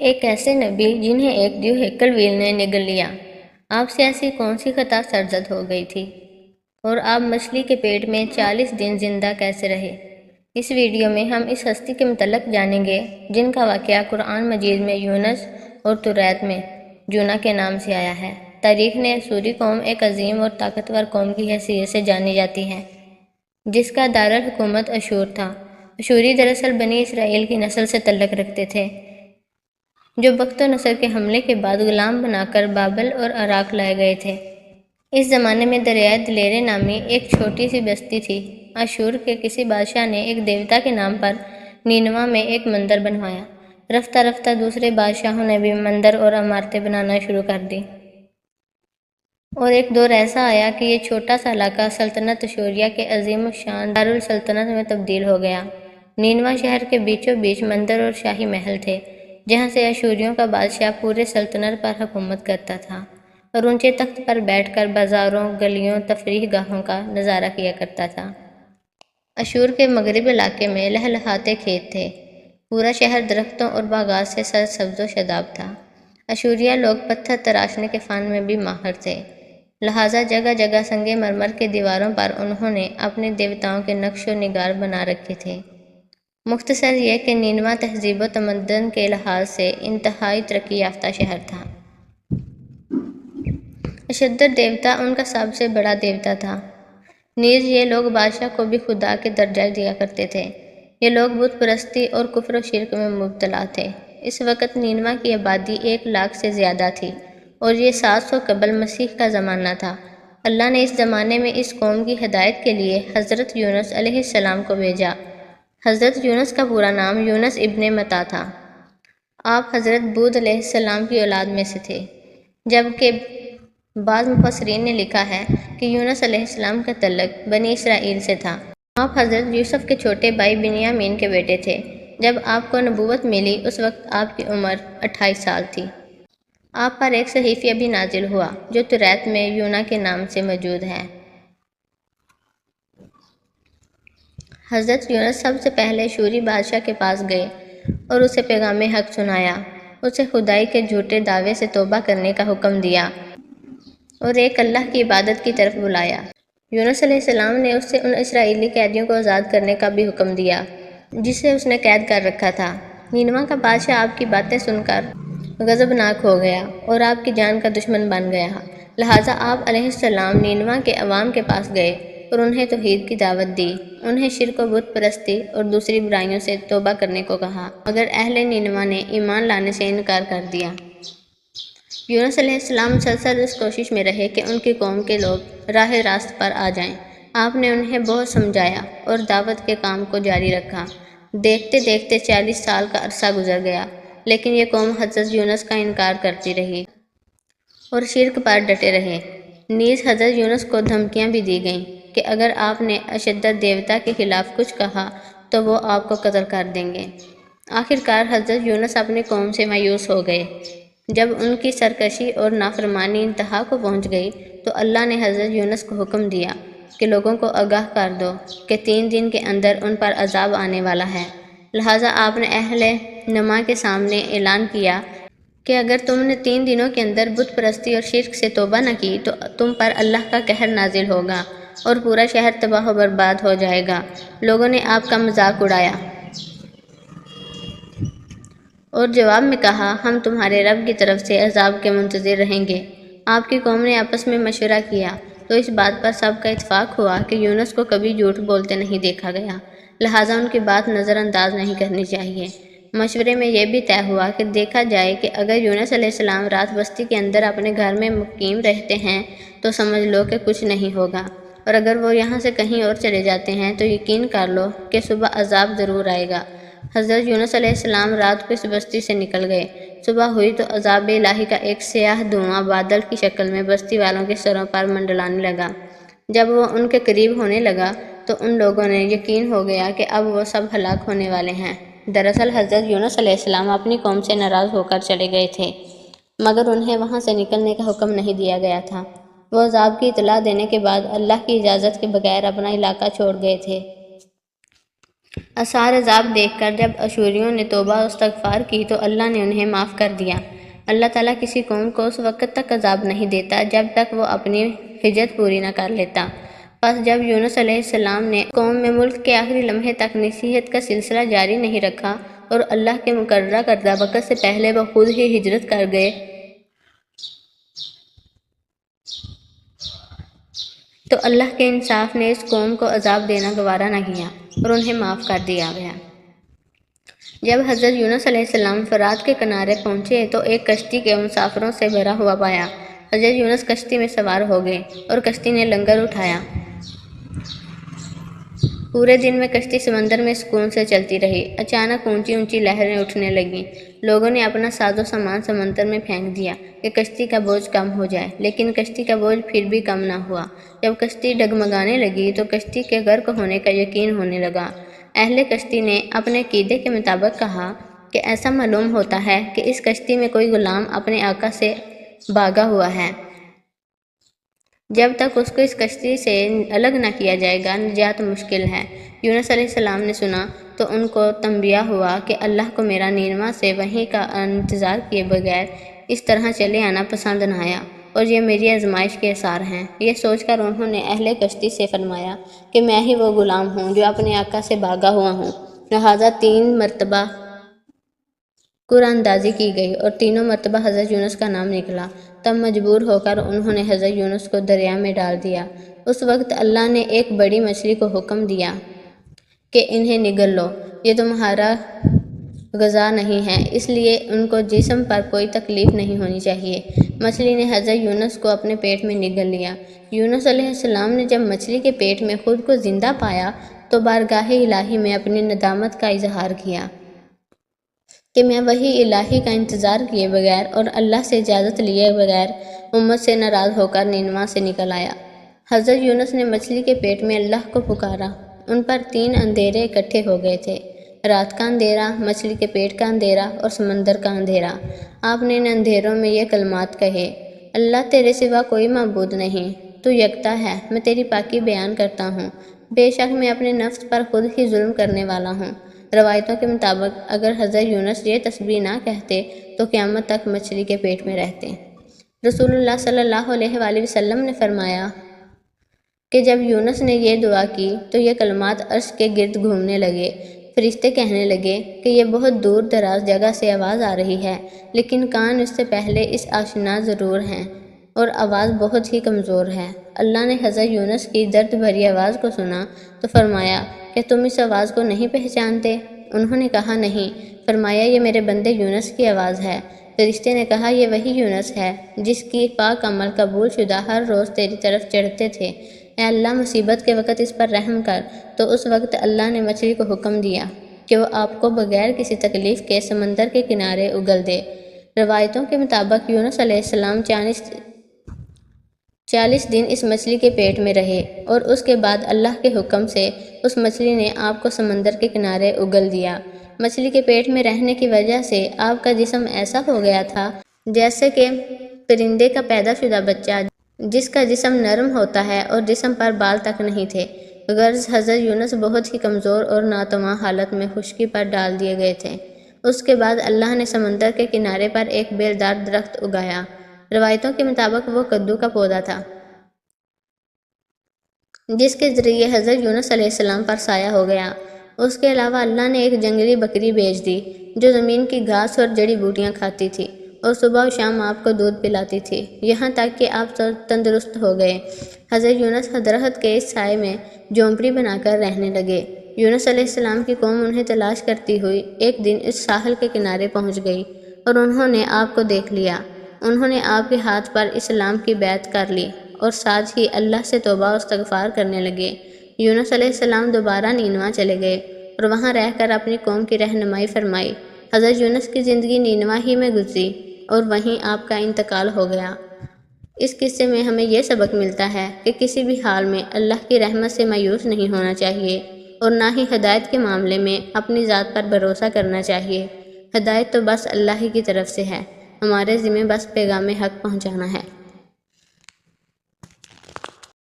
ایک ایسے نبی جنہیں ایک دیو ہیکل ویل نے نگل لیا۔ آپ سے ایسی کون سی خطا سرزد ہو گئی تھی؟ اور آپ مچھلی کے پیٹ میں چالیس دن زندہ کیسے رہے؟ اس ویڈیو میں ہم اس ہستی کے متعلق جانیں گے جن کا واقعہ قرآن مجید میں، یونس اور توریت میں، جونا کے نام سے آیا ہے۔ تاریخ نے سوری قوم ایک عظیم اور طاقتور قوم کی حیثیت سے جانی جاتی ہے، جس کا دارالحکومت اشور تھا۔ اشوری دراصل بنی اسرائیل کی نسل سے تعلق رکھتے تھے۔ جو بخت و نصر کے حملے کے بعد غلام بنا کر بابل اور عراق لائے گئے تھے۔ اس زمانے میں دریائے دلیرے نامی ایک چھوٹی سی بستی تھی۔ اشور کے کسی بادشاہ نے ایک دیوتا کے نام پر نینوا میں ایک مندر بنوایا۔ رفتہ رفتہ دوسرے بادشاہوں نے بھی مندر اور عمارتیں بنانا شروع کر دی۔ اور ایک دور ایسا آیا کہ یہ چھوٹا سا علاقہ سلطنت اشوریہ کے عظیم الشان دارالسلطنت میں تبدیل ہو گیا۔ نینوا شہر کے بیچوں بیچ مندر اور شاہی محل تھے۔ جہاں سے اشوریوں کا بادشاہ پورے سلطنت پر حکومت کرتا تھا اور اونچے تخت پر بیٹھ کر بازاروں، گلیوں، تفریح گاہوں کا نظارہ کیا کرتا تھا۔ اشور کے مغرب علاقے میں لہلہاتے کھیت تھے۔ پورا شہر درختوں اور باغات سے سر سبز و شداب تھا۔ اشوریہ لوگ پتھر تراشنے کے فن میں بھی ماہر تھے۔ لہٰذا جگہ جگہ سنگ مرمر کے دیواروں پر انہوں نے اپنے دیوتاؤں کے نقش و نگار بنا رکھے تھے۔ مختصر یہ کہ نینوا تہذیب و تمدن کے لحاظ سے انتہائی ترقی یافتہ شہر تھا۔ اشدر دیوتا ان کا سب سے بڑا دیوتا تھا۔ نیز یہ لوگ بادشاہ کو بھی خدا کے درجہ دیا کرتے تھے۔ یہ لوگ بت پرستی اور کفر و شرک میں مبتلا تھے۔ اس وقت نینوا کی آبادی ایک لاکھ سے زیادہ تھی اور یہ سات سو قبل مسیح کا زمانہ تھا۔ اللہ نے اس زمانے میں اس قوم کی ہدایت کے لیے حضرت یونس علیہ السلام کو بھیجا۔ حضرت یونس کا پورا نام یونس ابن متا تھا۔ آپ حضرت بود علیہ السلام کی اولاد میں سے تھے۔ جبکہ بعض مفسرین نے لکھا ہے کہ یونس علیہ السلام کا تعلق بنی اسرائیل سے تھا۔ آپ حضرت یوسف کے چھوٹے بھائی بنیامین کے بیٹے تھے۔ جب آپ کو نبوت ملی، اس وقت آپ کی عمر اٹھائیس سال تھی۔ آپ پر ایک صحیفہ بھی نازل ہوا، جو توریت میں یونا کے نام سے موجود ہے۔ حضرت یونس سب سے پہلے شوری بادشاہ کے پاس گئے اور اسے پیغام حق سنایا۔ اسے خدائی کے جھوٹے دعوے سے توبہ کرنے کا حکم دیا اور ایک اللہ کی عبادت کی طرف بلایا۔ یونس علیہ السلام نے اس سے ان اسرائیلی قیدیوں کو آزاد کرنے کا بھی حکم دیا، جسے اس نے قید کر رکھا تھا۔ نینوا کا بادشاہ آپ کی باتیں سن کر غضبناک ہو گیا اور آپ کی جان کا دشمن بن گیا۔ لہٰذا آپ علیہ السلام نینوا کے عوام کے پاس گئے۔ اور انہیں توحید کی دعوت دی۔ انہیں شرک و بت پرستی اور دوسری برائیوں سے توبہ کرنے کو کہا، مگر اہل نینوا نے ایمان لانے سے انکار کر دیا۔ یونس علیہ السلام مسلسل اس کوشش میں رہے کہ ان کی قوم کے لوگ راہ راست پر آ جائیں۔ آپ نے انہیں بہت سمجھایا اور دعوت کے کام کو جاری رکھا۔ دیکھتے دیکھتے چالیس سال کا عرصہ گزر گیا، لیکن یہ قوم حضرت یونس کا انکار کرتی رہی اور شرک پر ڈٹے رہے۔ نیز حضرت یونس کو دھمکیاں بھی دی گئیں۔ کہ اگر آپ نے اشدت دیوتا کے خلاف کچھ کہا تو وہ آپ کو قتل کر دیں گے۔ آخر کار حضرت یونس اپنی قوم سے مایوس ہو گئے۔ جب ان کی سرکشی اور نافرمانی انتہا کو پہنچ گئی تو اللہ نے حضرت یونس کو حکم دیا کہ لوگوں کو آگاہ کر دو کہ تین دن کے اندر ان پر عذاب آنے والا ہے۔ لہٰذا آپ نے اہل نما کے سامنے اعلان کیا کہ اگر تم نے تین دنوں کے اندر بت پرستی اور شرک سے توبہ نہ کی تو تم پر اللہ کا قہر نازل ہوگا۔ اور پورا شہر تباہ و برباد ہو جائے گا۔ لوگوں نے آپ کا مذاق اڑایا۔ اور جواب میں کہا، ہم تمہارے رب کی طرف سے عذاب کے منتظر رہیں گے۔ آپ کی قوم نے آپس میں مشورہ کیا، تو اس بات پر سب کا اتفاق ہوا کہ یونس کو کبھی جھوٹ بولتے نہیں دیکھا گیا۔ لہٰذا ان کی بات نظر انداز نہیں کرنی چاہیے۔ مشورے میں یہ بھی طے ہوا کہ دیکھا جائے کہ اگر یونس علیہ السلام رات بستی کے اندر اپنے گھر میں مقیم رہتے ہیں، تو سمجھ لو کہ کچھ نہیں ہوگا۔ اور اگر وہ یہاں سے کہیں اور چلے جاتے ہیں تو یقین کر لو کہ صبح عذاب ضرور آئے گا۔ حضرت یونس علیہ السلام رات کو اس بستی سے نکل گئے۔ صبح ہوئی تو عذاب الہی کا ایک سیاہ دھواں بادل کی شکل میں بستی والوں کے سروں پر منڈلانے لگا۔ جب وہ ان کے قریب ہونے لگا تو ان لوگوں نے یقین ہو گیا کہ اب وہ سب ہلاک ہونے والے ہیں۔ دراصل حضرت یونس علیہ السلام اپنی قوم سے ناراض ہو کر چلے گئے تھے، مگر انہیں وہاں سے نکلنے کا حکم نہیں دیا گیا تھا۔ وہ عذاب کی اطلاع دینے کے بعد اللہ کی اجازت کے بغیر اپنا علاقہ چھوڑ گئے تھے۔ اثار عذاب دیکھ کر جب اشوریوں نے توبہ استغفار کی تو اللہ نے انہیں معاف کر دیا۔ اللہ تعالیٰ کسی قوم کو اس وقت تک عذاب نہیں دیتا جب تک وہ اپنی حجت پوری نہ کر لیتا۔ پس جب یونس علیہ السلام نے قوم میں ملک کے آخری لمحے تک نصیحت کا سلسلہ جاری نہیں رکھا اور اللہ کے مقررہ کردہ وقت سے پہلے وہ خود ہی ہجرت کر گئے تو اللہ کے انصاف نے اس قوم کو عذاب دینا گوارا نہ کیا اور انہیں معاف کر دیا گیا۔ جب حضرت یونس علیہ السلام فرات کے کنارے پہنچے تو ایک کشتی کے مسافروں سے بھرا ہوا پایا۔ حضرت یونس کشتی میں سوار ہو گئے اور کشتی نے لنگر اٹھایا۔ پورے دن میں کشتی سمندر میں سکون سے چلتی رہی۔ اچانک اونچی اونچی لہریں اٹھنے لگیں۔ لوگوں نے اپنا ساز و سامان سمندر میں پھینک دیا کہ کشتی کا بوجھ کم ہو جائے، لیکن کشتی کا بوجھ پھر بھی کم نہ ہوا۔ جب کشتی ڈگمگانے لگی تو کشتی کے غرق ہونے کا یقین ہونے لگا۔ اہل کشتی نے اپنے قیدے کے مطابق کہا کہ ایسا معلوم ہوتا ہے کہ اس کشتی میں کوئی غلام اپنے آقا سے بھاگا ہوا ہے۔ جب تک اس کو اس کشتی سے الگ نہ کیا جائے گا نجات مشکل ہے۔ یونس علیہ السلام نے سنا تو ان کو تنبیہ ہوا کہ اللہ کو میرا نینوا سے وہیں کا انتظار کیے بغیر اس طرح چلے آنا پسند نہ آیا۔ اور یہ میری آزمائش کے اثار ہیں۔ یہ سوچ کر انہوں نے اہل کشتی سے فرمایا کہ میں ہی وہ غلام ہوں جو اپنے آقا سے بھاگا ہوا ہوں۔ لہٰذا تین مرتبہ قرآن اندازی کی گئی اور تینوں مرتبہ حضرت یونس کا نام نکلا۔ تب مجبور ہو کر انہوں نے حضرت یونس کو دریا میں ڈال دیا۔ اس وقت اللہ نے ایک بڑی مچھلی کو حکم دیا کہ انہیں نگل لو۔ یہ تمہارا غذا نہیں ہے، اس لیے ان کو جسم پر کوئی تکلیف نہیں ہونی چاہیے۔ مچھلی نے حضرت یونس کو اپنے پیٹ میں نگل لیا۔ یونس علیہ السلام نے جب مچھلی کے پیٹ میں خود کو زندہ پایا تو بارگاہ الہی میں اپنی ندامت کا اظہار کیا۔ کہ میں وہی الہی کا انتظار کیے بغیر اور اللہ سے اجازت لیے بغیر امت سے ناراض ہو کر نینوا سے نکل آیا۔ حضرت یونس نے مچھلی کے پیٹ میں اللہ کو پکارا۔ ان پر تین اندھیرے اکٹھے ہو گئے تھے۔ رات کا اندھیرا، مچھلی کے پیٹ کا اندھیرا اور سمندر کا اندھیرا۔ آپ نے ان اندھیروں میں یہ کلمات کہے، اللہ تیرے سوا کوئی معبود نہیں۔ تو یکتا ہے، میں تیری پاکی بیان کرتا ہوں۔ بے شک میں اپنے نفس پر خود ہی ظلم کرنے والا ہوں۔ روایتوں کے مطابق اگر حضرت یونس یہ تصویر نہ کہتے تو قیامت تک مچھلی کے پیٹ میں رہتے۔ رسول اللہ صلی اللہ علیہ وآلہ وسلم نے فرمایا کہ جب یونس نے یہ دعا کی تو یہ کلمات عرش کے گرد گھومنے لگے، فرشتے کہنے لگے کہ یہ بہت دور دراز جگہ سے آواز آ رہی ہے، لیکن کان اس سے پہلے اس آشنا ضرور ہیں۔ اور آواز بہت ہی کمزور ہے۔ اللہ نے حضرت یونس کی درد بھری آواز کو سنا تو فرمایا کہ تم اس آواز کو نہیں پہچانتے؟ انہوں نے کہا نہیں۔ فرمایا، یہ میرے بندے یونس کی آواز ہے۔ فرشتے نے کہا، یہ وہی یونس ہے جس کی پاک عمل قبول شدہ ہر روز تیری طرف چڑھتے تھے۔ اے اللہ، مصیبت کے وقت اس پر رحم کر۔ تو اس وقت اللہ نے مچھلی کو حکم دیا کہ وہ آپ کو بغیر کسی تکلیف کے سمندر کے کنارے اگل دے۔ روایتوں کے مطابق یونس علیہ السلام چالیس چالیس دن اس مچھلی کے پیٹ میں رہے اور اس کے بعد اللہ کے حکم سے اس مچھلی نے آپ کو سمندر کے کنارے اگل دیا۔ مچھلی کے پیٹ میں رہنے کی وجہ سے آپ کا جسم ایسا ہو گیا تھا جیسے کہ پرندے کا پیدا شدہ بچہ جس کا جسم نرم ہوتا ہے اور جسم پر بال تک نہیں تھے۔ غرض حضرت یونس بہت ہی کمزور اور ناتواں حالت میں خشکی پر ڈال دیے گئے تھے۔ اس کے بعد اللہ نے سمندر کے کنارے پر ایک بیلدار درخت اگایا۔ روایتوں کے مطابق وہ کدو کا پودا تھا، جس کے ذریعے حضرت یونس علیہ السلام پر سایہ ہو گیا۔ اس کے علاوہ اللہ نے ایک جنگلی بکری بھیج دی، جو زمین کی گھاس اور جڑی بوٹیاں کھاتی تھی اور صبح و شام آپ کو دودھ پلاتی تھی۔ یہاں تک کہ آپ تندرست ہو گئے۔ حضرت یونس حضرت کے اس سائے میں جھونپڑی بنا کر رہنے لگے۔ یونس علیہ السلام کی قوم انہیں تلاش کرتی ہوئی ایک دن اس ساحل کے کنارے پہنچ گئی اور انہوں نے آپ کو دیکھ لیا۔ انہوں نے آپ کے ہاتھ پر اسلام کی بیعت کر لی اور ساتھ ہی اللہ سے توبہ و استغفار کرنے لگے۔ یونس علیہ السلام دوبارہ نینوا چلے گئے اور وہاں رہ کر اپنی قوم کی رہنمائی فرمائی۔ حضرت یونس کی زندگی نینوا ہی میں گزری اور وہیں آپ کا انتقال ہو گیا۔ اس قصے میں ہمیں یہ سبق ملتا ہے کہ کسی بھی حال میں اللہ کی رحمت سے مایوس نہیں ہونا چاہیے اور نہ ہی ہدایت کے معاملے میں اپنی ذات پر بھروسہ کرنا چاہیے۔ ہدایت تو بس اللہ ہی کی طرف سے ہے۔ ہمارے ذمہ بس پیغام حق پہنچانا ہے۔